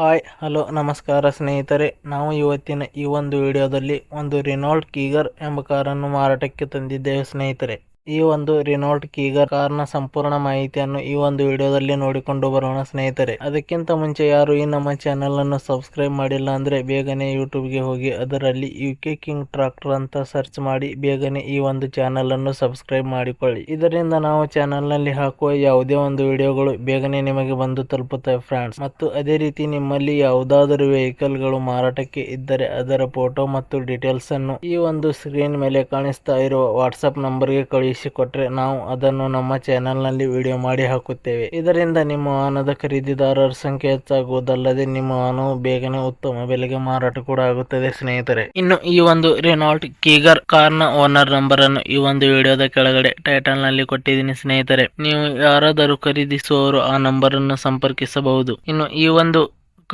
Hi, hello, ನಮಸ್ಕಾರ ಸ್ನೇಹಿತರೆ. ನಾವು ಇವತ್ತಿನ ಈ ಒಂದು ವಿಡಿಯೋದಲ್ಲಿ ಒಂದು ರಿನಾಲ್ಡ್ ಕೀಗರ್ ಎಂಬ ಕಾರನ್ನು ಮಾರಾಟಕ್ಕೆ ತಂದಿದ್ದೇವೆ ಸ್ನೇಹಿತರೆ. ಈ ಒಂದು ರಿನೋಲ್ಟ್ ಕೀಗರ್ನ ಸಂಪೂರ್ಣ ಮಾಹಿತಿಯನ್ನು ಈ ಒಂದು ವಿಡಿಯೋದಲ್ಲಿ ನೋಡಿಕೊಂಡು ಬರೋಣ ಸ್ನೇಹಿತರೆ. ಅದಕ್ಕಿಂತ ಮುಂಚೆ ಯಾರು ಈ ನಮ್ಮ ಚಾನೆಲ್ ಅನ್ನು ಸಬ್ಸ್ಕ್ರೈಬ್ ಮಾಡಿಲ್ಲ ಅಂದ್ರೆ ಬೇಗನೆ ಯೂಟ್ಯೂಬ್ಗೆ ಹೋಗಿ ಅದರಲ್ಲಿ ಯು ಕೆ ಕಿಂಗ್ ಟ್ರಾಕ್ಟರ್ ಅಂತ ಸರ್ಚ್ ಮಾಡಿ ಬೇಗನೆ ಈ ಒಂದು ಚಾನೆಲ್ ಅನ್ನು ಸಬ್ಸ್ಕ್ರೈಬ್ ಮಾಡಿಕೊಳ್ಳಿ. ಇದರಿಂದ ನಾವು ಚಾನೆಲ್ನಲ್ಲಿ ಹಾಕುವ ಯಾವುದೇ ಒಂದು ವಿಡಿಯೋಗಳು ಬೇಗನೆ ನಿಮಗೆ ಬಂದು ತಲುಪುತ್ತವೆ ಫ್ರೆಂಡ್ಸ್ ಮತ್ತು ಅದೇ ರೀತಿ ನಿಮ್ಮಲ್ಲಿ ಯಾವುದಾದರೂ ವೆಹಿಕಲ್ಗಳು ಮಾರಾಟಕ್ಕೆ ಇದ್ದರೆ ಅದರ ಫೋಟೋ ಮತ್ತು ಡೀಟೇಲ್ಸ್ ಅನ್ನು ಈ ಒಂದು ಸ್ಕ್ರೀನ್ ಮೇಲೆ ಕಾಣಿಸ್ತಾ ಇರುವ ವಾಟ್ಸ್ಆಪ್ ನಂಬರ್ಗೆ ಕಳುಹಿಸಿಕೊಟ್ರೆ ನಾವು ಅದನ್ನು ನಮ್ಮ ಚಾನೆಲ್ನಲ್ಲಿ ವಿಡಿಯೋ ಮಾಡಿ ಹಾಕುತ್ತೇವೆ. ಇದರಿಂದ ನಿಮ್ಮ ವಾಹನದ ಖರೀದಿದಾರರ ಸಂಖ್ಯೆ ಹೆಚ್ಚಾಗುವುದಲ್ಲದೆ ನಿಮ್ಮ ವಾಹನವು ಬೇಗನೆ ಉತ್ತಮ ಬೆಲೆಗೆ ಮಾರಾಟ ಕೂಡ ಆಗುತ್ತದೆ ಸ್ನೇಹಿತರೆ. ಇನ್ನು ಈ ಒಂದು ರೆನಾಲ್ಟ್ ಕೀಗರ್ ಕಾರ್ನ ಓನರ್ ನಂಬರ್ ಅನ್ನು ಈ ಒಂದು ವಿಡಿಯೋದ ಕೆಳಗಡೆ ಟೈಟಲ್ನಲ್ಲಿ ಕೊಟ್ಟಿದ್ದೀನಿ ಸ್ನೇಹಿತರೆ. ನೀವು ಯಾರಾದರೂ ಖರೀದಿಸುವವರು ಆ ನಂಬರ್ ಅನ್ನು ಸಂಪರ್ಕಿಸಬಹುದು. ಇನ್ನು ಈ ಒಂದು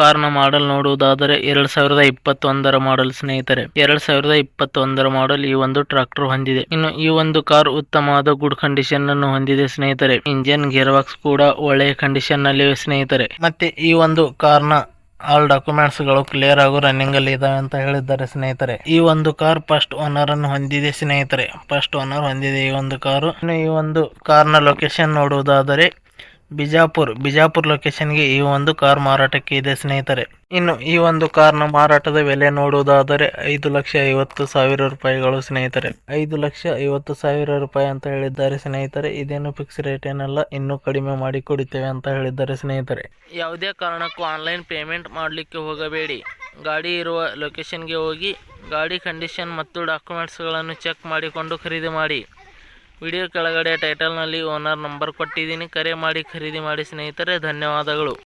ಕಾರ್ನ ಮಾಡಲ್ ನೋಡುವುದಾದರೆ ಎರಡ್ ಸಾವಿರದ ಇಪ್ಪತ್ತೊಂದರ ಮಾಡೆಲ್ ಸ್ನೇಹಿತರೆ. ಎರಡ್ ಸಾವಿರದ ಇಪ್ಪತ್ತೊಂದರ ಮಾಡೆಲ್ ಈ ಒಂದು ಟ್ರಾಕ್ಟರ್ ಹೊಂದಿದೆ. ಇನ್ನು ಈ ಒಂದು ಕಾರ್ ಉತ್ತಮವಾದ ಗುಡ್ ಕಂಡೀಷನ್ ಅನ್ನು ಹೊಂದಿದೆ ಸ್ನೇಹಿತರೆ. ಇಂಜಿನ್ ಗೇರ್ ಬಾಕ್ಸ್ ಕೂಡ ಒಳ್ಳೆಯ ಕಂಡೀಷನ್ನಲ್ಲಿ ಸ್ನೇಹಿತರೆ. ಮತ್ತೆ ಈ ಒಂದು ಕಾರ್ನ ಆಲ್ ಡಾಕ್ಯುಮೆಂಟ್ಸ್ಗಳು ಕ್ಲಿಯರ್ ಆಗು ರನ್ನಿಂಗ್ ಅಲ್ಲಿ ಇದಾವೆ ಅಂತ ಹೇಳಿದ್ದಾರೆ ಸ್ನೇಹಿತರೆ. ಈ ಒಂದು ಕಾರ್ ಫಸ್ಟ್ ಓನರ್ ಅನ್ನು ಹೊಂದಿದೆ ಸ್ನೇಹಿತರೆ. ಫಸ್ಟ್ ಓನರ್ ಹೊಂದಿದೆ ಈ ಒಂದು ಕಾರು. ಈ ಒಂದು ಕಾರ್ನ ಲೊಕೇಶನ್ ನೋಡುವುದಾದರೆ ಬಿಜಾಪುರ್ ಬಿಜಾಪುರ್ ಲೊಕೇಶನ್ಗೆ ಈ ಒಂದು ಕಾರ್ ಮಾರಾಟಕ್ಕೆ ಇದೆ ಸ್ನೇಹಿತರೆ. ಇನ್ನು ಈ ಒಂದು ಕಾರ್ನ ಮಾರಾಟದ ಬೆಲೆ ನೋಡುವುದಾದರೆ ಐದು ಲಕ್ಷ ಐವತ್ತು ಸಾವಿರ ರೂಪಾಯಿಗಳು ಸ್ನೇಹಿತರೆ. ಐದು ಲಕ್ಷ ಐವತ್ತು ಸಾವಿರ ರೂಪಾಯಿ ಅಂತ ಹೇಳಿದ್ದಾರೆ ಸ್ನೇಹಿತರೆ. ಇದೇನು ಫಿಕ್ಸ್ ರೇಟ್ ಏನಲ್ಲ, ಇನ್ನೂ ಕಡಿಮೆ ಮಾಡಿ ಕೊಡುತ್ತೇವೆ ಅಂತ ಹೇಳಿದ್ದಾರೆ ಸ್ನೇಹಿತರೆ. ಯಾವುದೇ ಕಾರಣಕ್ಕೂ ಆನ್ಲೈನ್ ಪೇಮೆಂಟ್ ಮಾಡಲಿಕ್ಕೆ ಹೋಗಬೇಡಿ. ಗಾಡಿ ಇರುವ ಲೊಕೇಶನ್ಗೆ ಹೋಗಿ, ಗಾಡಿ ಕಂಡೀಷನ್ ಮತ್ತು ಡಾಕ್ಯುಮೆಂಟ್ಸ್ಗಳನ್ನು ಚೆಕ್ ಮಾಡಿಕೊಂಡು ಖರೀದಿ ಮಾಡಿ. ವಿಡಿಯೋ ಕೆಳಗಡೆ ಟೈಟಲ್ನಲ್ಲಿ ಓನರ್ ನಂಬರ್ ಕೊಟ್ಟಿದ್ದೀನಿ. ಕರೆ ಮಾಡಿ ಖರೀದಿ ಮಾಡಿ ಸ್ನೇಹಿತರೆ ಧನ್ಯವಾದಗಳು.